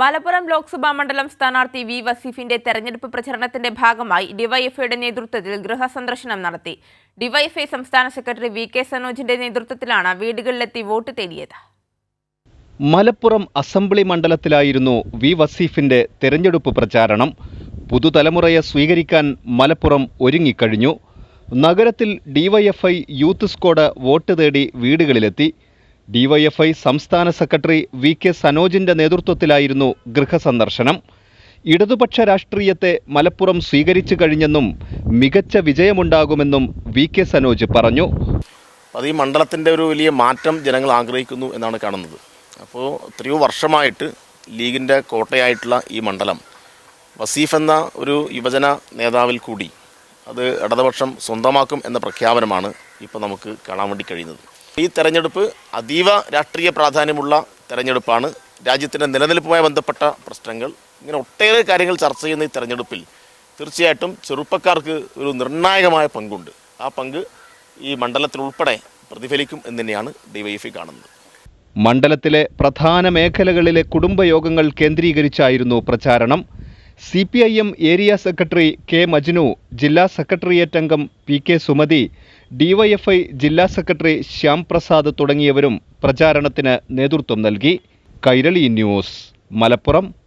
മലപ്പുറം ലോക്സഭാ മണ്ഡലം സ്ഥാനാർത്ഥി വി വസീഫിന്റെ തെരഞ്ഞെടുപ്പ് പ്രചരണത്തിന്റെ ഭാഗമായി ഡിവൈഎഫ്ഐയുടെ നേതൃത്വത്തിൽ ഗൃഹസന്ദർശനം നടത്തി. ഡിവൈഎഫ്ഐ സംസ്ഥാന സെക്രട്ടറി വി കെ സനോജിന്റെ നേതൃത്വത്തിലാണ് വീടുകളിലെത്തി വോട്ട് തേടിയത്. മലപ്പുറം അസംബ്ലി മണ്ഡലത്തിലായിരുന്നു വി വസീഫിന്റെ തെരഞ്ഞെടുപ്പ് പ്രചാരണം. പുതുതലമുറയെ സ്വീകരിക്കാൻ മലപ്പുറം ഒരുങ്ങിക്കഴിഞ്ഞു. നഗരത്തിൽ ഡിവൈഎഫ്ഐ യൂത്ത് സ്ക്വാഡ് വോട്ട് തേടി വീടുകളിലെത്തി. ഡിവൈഎഫ്ഐ സംസ്ഥാന സെക്രട്ടറി വി കെ സനോജിന്റെ നേതൃത്വത്തിലായിരുന്നു ഗൃഹസന്ദർശനം. ഇടതുപക്ഷ രാഷ്ട്രീയത്തെ മലപ്പുറം സ്വീകരിച്ചു കഴിഞ്ഞെന്നും മികച്ച വിജയമുണ്ടാകുമെന്നും വി കെ സനോജ് പറഞ്ഞു. അത് ഈ മണ്ഡലത്തിന്റെ ഒരു വലിയ മാറ്റം ജനങ്ങൾ ആഗ്രഹിക്കുന്നു എന്നാണ് കാണുന്നത്. അപ്പോൾ എത്രയോ വർഷമായിട്ട് ലീഗിന്റെ കോട്ടയായിട്ടുള്ള ഈ മണ്ഡലം വസീഫ് എന്ന ഒരു യുവജന നേതാവിൽ കൂടി അത് ഇടതുപക്ഷം സ്വന്തമാക്കും എന്ന പ്രഖ്യാപനമാണ് ഇപ്പോൾ നമുക്ക് കാണാൻ വേണ്ടി കഴിയുന്നത്. ഈ തെരഞ്ഞെടുപ്പ് അതീവ രാഷ്ട്രീയ പ്രാധാന്യമുള്ള തെരഞ്ഞെടുപ്പാണ്. രാജ്യത്തിന്റെ നിലനിൽപ്പുമായി ബന്ധപ്പെട്ട പ്രശ്നങ്ങൾ ഇങ്ങനെ ഒട്ടേറെ കാര്യങ്ങൾ ചർച്ച ചെയ്യുന്ന ഈ തെരഞ്ഞെടുപ്പിൽ തീർച്ചയായിട്ടും ചെറുപ്പക്കാർക്ക് ഒരു നിർണായകമായ പങ്കുണ്ട്. ആ പങ്ക് ഈ മണ്ഡലത്തിൽ ഉൾപ്പെടെ പ്രതിഫലിക്കും എന്ന് തന്നെയാണ് ഡിവൈഎഫ്ഐ കാണുന്നത്. മണ്ഡലത്തിലെ പ്രധാന മേഖലകളിലെ കുടുംബയോഗങ്ങൾ കേന്ദ്രീകരിച്ചായിരുന്നു പ്രചാരണം. C P I M area secretary K Majnu ജില്ലാ സെക്രട്ടേറിയറ്റ് അംഗം പി കെ സുമതി ഡിവൈഎഫ്ഐ ജില്ലാ സെക്രട്ടറി ശ്യാംപ്രസാദ് തുടങ്ങിയവരും പ്രചാരണത്തിന് നേതൃത്വം നൽകി. കൈരളി ന്യൂസ് മലപ്പുറം.